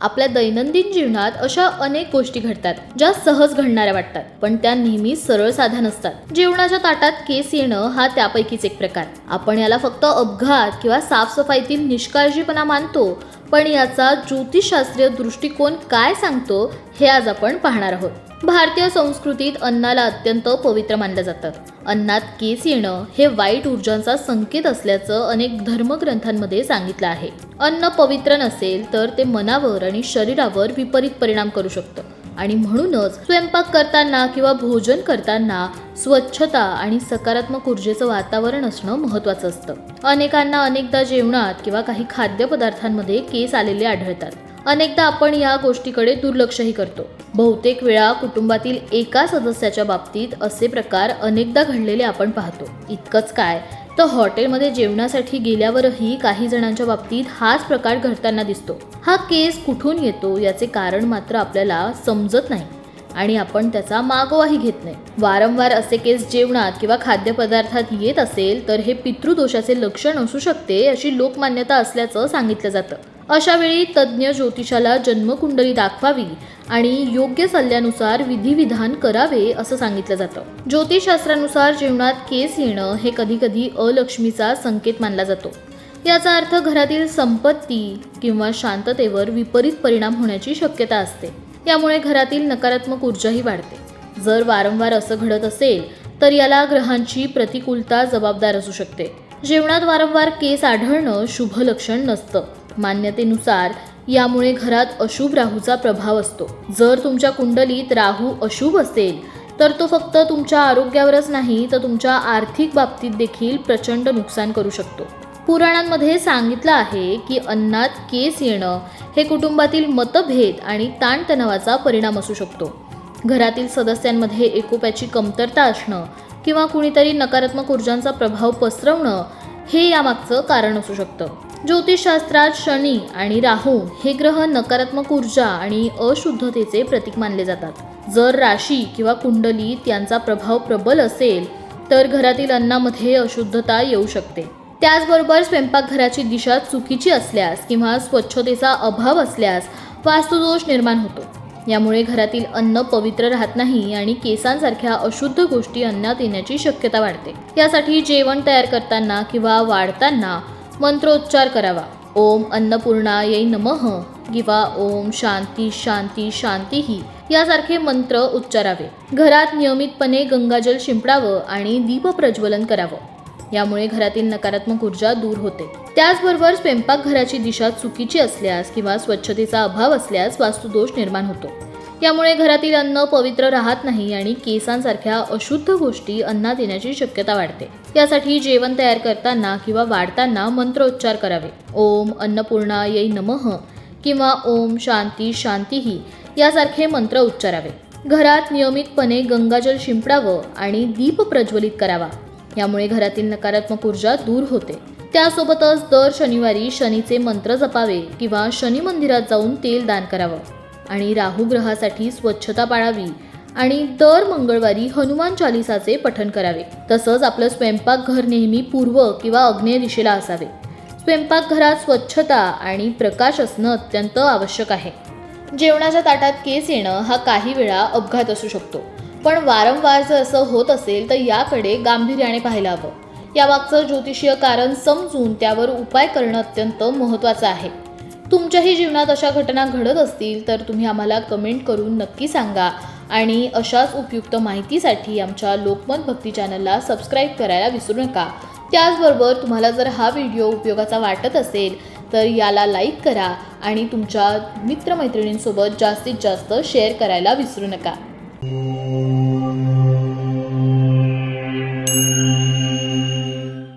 आपल्या दैनंदिन जीवनात अशा अनेक गोष्टी घडतात ज्या सहज घडणाऱ्या वाटतात पण त्या नेहमी सरळ साध्या नसतात. जेवणाच्या ताटात केस येणं हा त्यापैकीच एक प्रकार. आपण याला फक्त अपघात किंवा साफसफाईतील निष्काळजीपणा मानतो पण याचा ज्योतिषशास्त्रीय दृष्टिकोन काय सांगतो हे आज आपण पाहणार आहोत. भारतीय संस्कृतीत अन्नाला अत्यंत पवित्र मानलं जातं. अन्नात केस येणं हे वाईट ऊर्जांचा संकेत असल्याचं अनेक धर्मग्रंथांमध्ये सांगितलं आहे. अन्न पवित्र नसेल तर ते मनावर आणि शरीरावर विपरीत परिणाम करू शकतं. आणि म्हणूनच स्वयंपाक करताना किंवा भोजन करताना स्वच्छता आणि सकारात्मक ऊर्जेचं वातावरण असणं महत्त्वाचं असतं. अनेकांना अनेकदा जेवणात किंवा काही खाद्यपदार्थांमध्ये केस आलेले आढळतात. अनेकदा आपण या गोष्टीकडे दुर्लक्षही करतो. बहुतेक वेळा कुटुंबातील एका सदस्याच्या बाबतीत असे प्रकार अनेकदा घडलेले आपण पाहतो. इतकंच काय तर हॉटेलमध्ये जेवणासाठी गेल्यावरही काही जणांच्या बाबतीत हाच प्रकार घडताना दिसतो. हा केस कुठून येतो याचे कारण मात्र आपल्याला समजत नाही आणि आपण त्याचा मागोवाही घेत नाही. वारंवार असे केस जेवणात किंवा खाद्यपदार्थात येत असेल तर हे पितृदोषाचे लक्षण असू शकते अशी लोकमान्यता असल्याचं सांगितलं जातं. अशा वेळी तज्ज्ञ ज्योतिषाला जन्मकुंडली दाखवावी आणि योग्य सल्ल्यानुसार विधिविधान करावे असं सांगितलं जातं. ज्योतिषशास्त्रानुसार जेवणात केस येणं हे कधीकधी अलक्ष्मीचा संकेत मानला जातो. याचा अर्थ घरातील संपत्ती किंवा शांततेवर विपरीत परिणाम होण्याची शक्यता असते. यामुळे घरातील नकारात्मक ऊर्जाही वाढते. जर वारंवार असं घडत असेल तर याला ग्रहांची प्रतिकूलता जबाबदार असू शकते. जेवणात वारंवार केस आढळणं शुभ लक्षण नसतं. मान्यतेनुसार यामुळे घरात अशुभ राहूचा प्रभाव असतो. जर तुमच्या कुंडलीत राहू अशुभ असेल तर तो फक्त तुमच्या आरोग्यावरच नाही तर तुमच्या आर्थिक बाबतीत देखील प्रचंड नुकसान करू शकतो. पुराणांमध्ये सांगितलं आहे की अन्नात केस येणं हे कुटुंबातील मतभेद आणि ताणतणावाचा परिणाम असू शकतो. घरातील सदस्यांमध्ये एकोप्याची कमतरता असणं किंवा कुणीतरी नकारात्मक ऊर्जांचा प्रभाव पसरवणं हे यामागचं कारण असू शकतं. ज्योतिषशास्त्रात शनी आणि राहू हे ग्रह नकारात्मक ऊर्जा आणि अशुद्धतेचे प्रतीक मानले जातात. जर राशी किंवा कुंडली यांचा प्रभाव प्रबल असेल तर घरातील अन्नामध्ये अशुद्धता येऊ शकते. त्याचबरोबर स्वयंपाकघराची दिशा चुकीची असल्यास किंवा स्वच्छतेचा अभाव असल्यास वास्तुदोष निर्माण होतो. यामुळे घरातील अन्न पवित्र राहत नाही आणि केसांसारख्या अशुद्ध गोष्टी अन्नात येण्याची शक्यता वाढते. यासाठी जेवण तयार करताना किंवा वाढताना मंत्रोच्चार करावा. ओम अन्नपूर्णा ये नमः. किंवा ओम शांती शांती शांती ही यासारखे मंत्र उच्चारावे. घरात नियमितपणे गंगाजल शिंपडावं आणि दीप प्रज्वलन करावं. यामुळे घरातील नकारात्मक ऊर्जा दूर होते. त्याचबरोबर स्वयंपाकघराची दिशा चुकीची असल्यास किंवा स्वच्छतेचा अभाव असल्यास वास्तुदोष निर्माण होतो. यामुळे घरातील अन्न पवित्र राहत नाही आणि केसांसारख्या अशुद्ध गोष्टी अन्नात येण्याची शक्यता वाढते. यासाठी जेवण तयार करताना किंवा वाढताना मंत्रोच्चार करावे. ओम अन्नपूर्णा ये नमः किंवा ओम शांती शांतीही यासारखे मंत्र उच्चारावे. घरात नियमितपणे गंगाजल शिंपडावं आणि दीप प्रज्वलित करावा. यामुळे घरातील नकारात्मक ऊर्जा दूर होते. त्यासोबतच दर शनिवारी शनीचे मंत्र जपावे किंवा शनी मंदिरात जाऊन तेल दान करावं. आणि राहू ग्रहासाठी स्वच्छता पाळावी आणि दर मंगळवारी हनुमान चालिसाचे पठण करावे. तसंच आपलं स्वयंपाकघर नेहमी पूर्व किंवा अग्नेय दिशेला असावे. स्वयंपाकघरात स्वच्छता आणि प्रकाश असणं अत्यंत आवश्यक आहे. जेवणाच्या ताटात केस येणं हा काही वेळा अपघात असू शकतो. पण वारंवार जर असं होत असेल तर याकडे गांभीर्याने पाहायला हवं. यामागचं ज्योतिषीय कारण समजून त्यावर उपाय करणं अत्यंत महत्त्वाचं आहे. तुमच्याही जीवनात अशा घटना घडत असतील तर तुम्ही आम्हाला कमेंट करून नक्की सांगा. आणि अशाच उपयुक्त माहितीसाठी आमच्या लोकमत भक्ती चॅनलला सबस्क्राईब करायला विसरू नका. त्याचबरोबर तुम्हाला जर हा व्हिडिओ उपयोगाचा वाटत असेल तर याला लाईक करा आणि तुमच्या मित्रमैत्रिणींसोबत जास्तीत जास्त शेअर करायला विसरू नका.